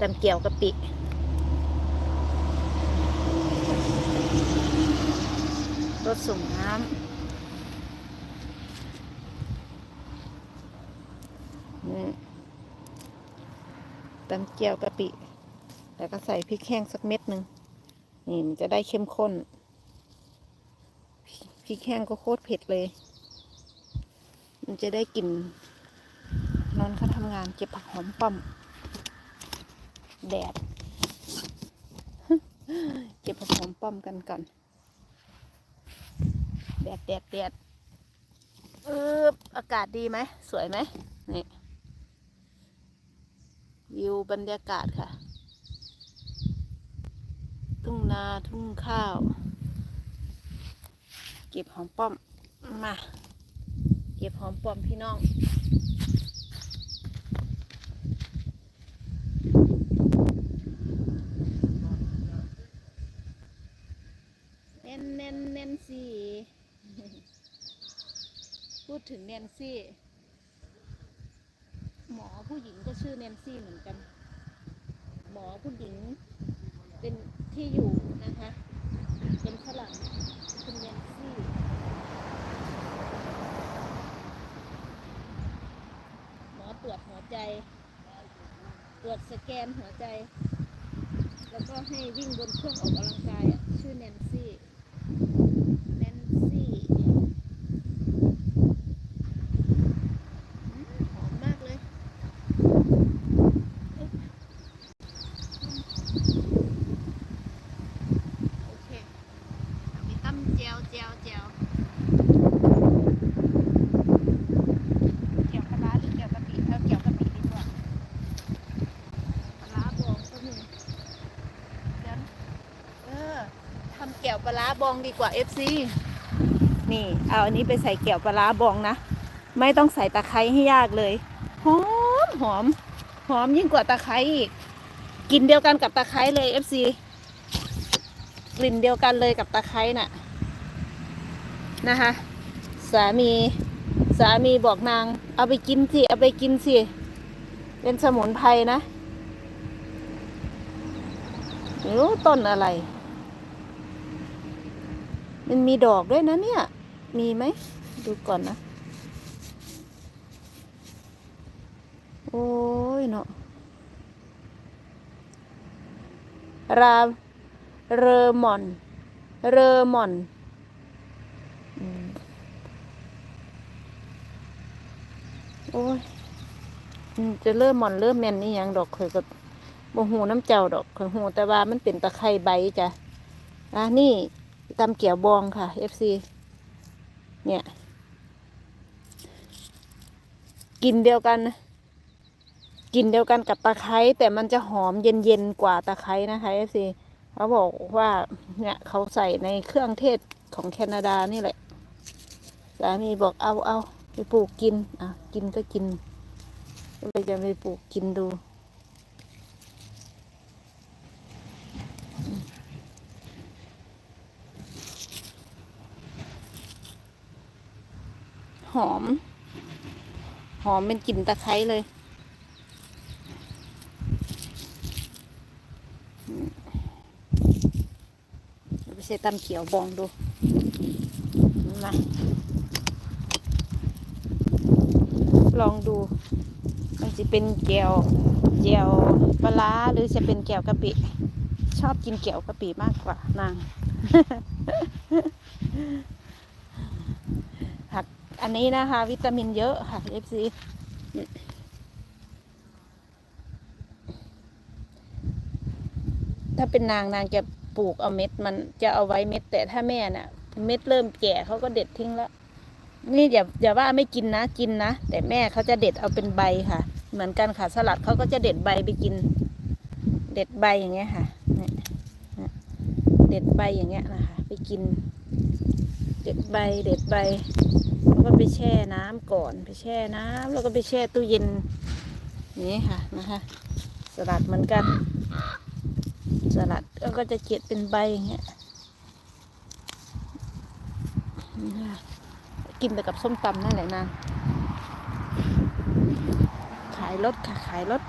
ตำเกี่ยวกะปิรถส่งน้ำนี่ตำเกี๊ยวกะปิ แล้วก็ใส่พริกแห้งสักเม็ดหนึ่งนี่มันจะได้เข้มข้น พริกแห้งก็โคตรเผ็ดเลย มันจะได้กลิ่นนอนเขาทำงานเก็บผักหอมป้อม แดด เก็บผักหอมป้อมกันก่อน แดดแดดแดดเอออากาศดีไหม สวยไหมนี่วิวบรรยากาศค่ะ ทุ่งนาทุ่งข้าว เก็บหอมป้อมมา เก็บหอมป้อมพี่น้อง น่นแน่นแนนซี่พูดถึงแนนซี่ หมอผู้หญิงก็ชื่อแนนซี่เหมือนกัน หมอผู้หญิงเป็นที่อยู่นะคะ เป็นฝรั่งคุณแนนซี่หมอตรวจหัวใจ ตรวจสแกนหัวใจ แล้วก็ให้วิ่งบนเครื่องออกกำลังกายอะ ชื่อแนนซี่ แนนซี่อืมหอมมากเลยอึ๊บโอเคเอาไปตั้มเจียวเจียวเจียวเกี่ยวปลาร้าหรือเกี่ยวกะปิเอาเกี่ยวกะปิดีกว่าปลาร้าบองก็มีเดี๋ยวนะเออ ทำแก้ วปลาร้าบองดีกว่า FC นี่ เอาอันนี้ไปใส่แก้วปลาร้าบองนะ ไม่ต้องใส่ตะไคร้ให้ยากเลย หอมหอม หอมยิ่งกว่าตะไคร้อีก กลิ่นเดียวกันกับตะไคร้เลย FC กลิ่นเดียวกันเลยกับตะไคร้น่ะ นะคะ สามีสามีบอกนาง เอาไปกินสิ เอาไปกินสิ เป็นสมุนไพรนะ ไม่รู้ต้นอะไร มันมีดอกด้วยนะเนี่ย มีไหม ดูก่อนนะ โอ้ยเนาะราเรอมอน เรอมอนอืมโอ้ยจะเริ่มมอนเริ่มแมนนี่ยังดอกเคยก็บ่หูน้ำเจ้าดอกเคยหูแต่ว่ามันเป็นตะไคร้ใบจ้ะอะนี่ ตำเกี่ยวบองค่ะ FC เนี่ยกินเดียวกันนะกินเดียวกันกับตะไคร้แต่มันจะหอมเย็นๆกว่าตะไคร้นะคะ FC เขาบอกว่าเนี่ยเขาใส่ในเครื่องเทศของแคนาดานี่แหละสามีบอกเอาเอาไปปลูกกินอะกินก็กินก็เลยจะไปปลูกกินดู หอม หอมเป็นกลิ่นตะไคร้เลยเดี๋ยวไปใส่ตำเขียวบองดูมาลองดู มันจะเป็นแก้วแก้วปลาหรือจะเป็นแก้วกะปิ ชอบกินแก้วกะปิมากกว่านาง อันนี้นะคะ วิตามินเยอะค่ะ FC ถ้าเป็นนางนางจะปลูกเอาเม็ด มันจะเอาไว้เม็ด แต่ถ้าแม่น่ะ เม็ดเริ่มแก่เขาก็เด็ดทิ้งแล้วนี่อย่าอย่าว่าไม่กินนะกินนะ แต่แม่เขาจะเด็ดเอาเป็นใบค่ะ เหมือนกันค่ะสลัดเขาก็จะเด็ดใบไปกิน เด็ดใบอย่างเงี้ยค่ะเนี่ยเนี่ยเด็ดใบอย่างเงี้ยนะคะ ไปกิน เด็ดใบเด็ดใบแล้วก็ไปแช่น้ำก่อนไปแช่น้ำแล้วก็ไปแช่ตู้เย็นนี้ค่ะนะคะ สลัดเหมือนกัน สลัดแล้วก็จะเกล็ดเป็นใบอย่างเงี้ยนี่ค่ะกินไปกับส้มตำนั่นแหละนางขายรถค่ะขายรถ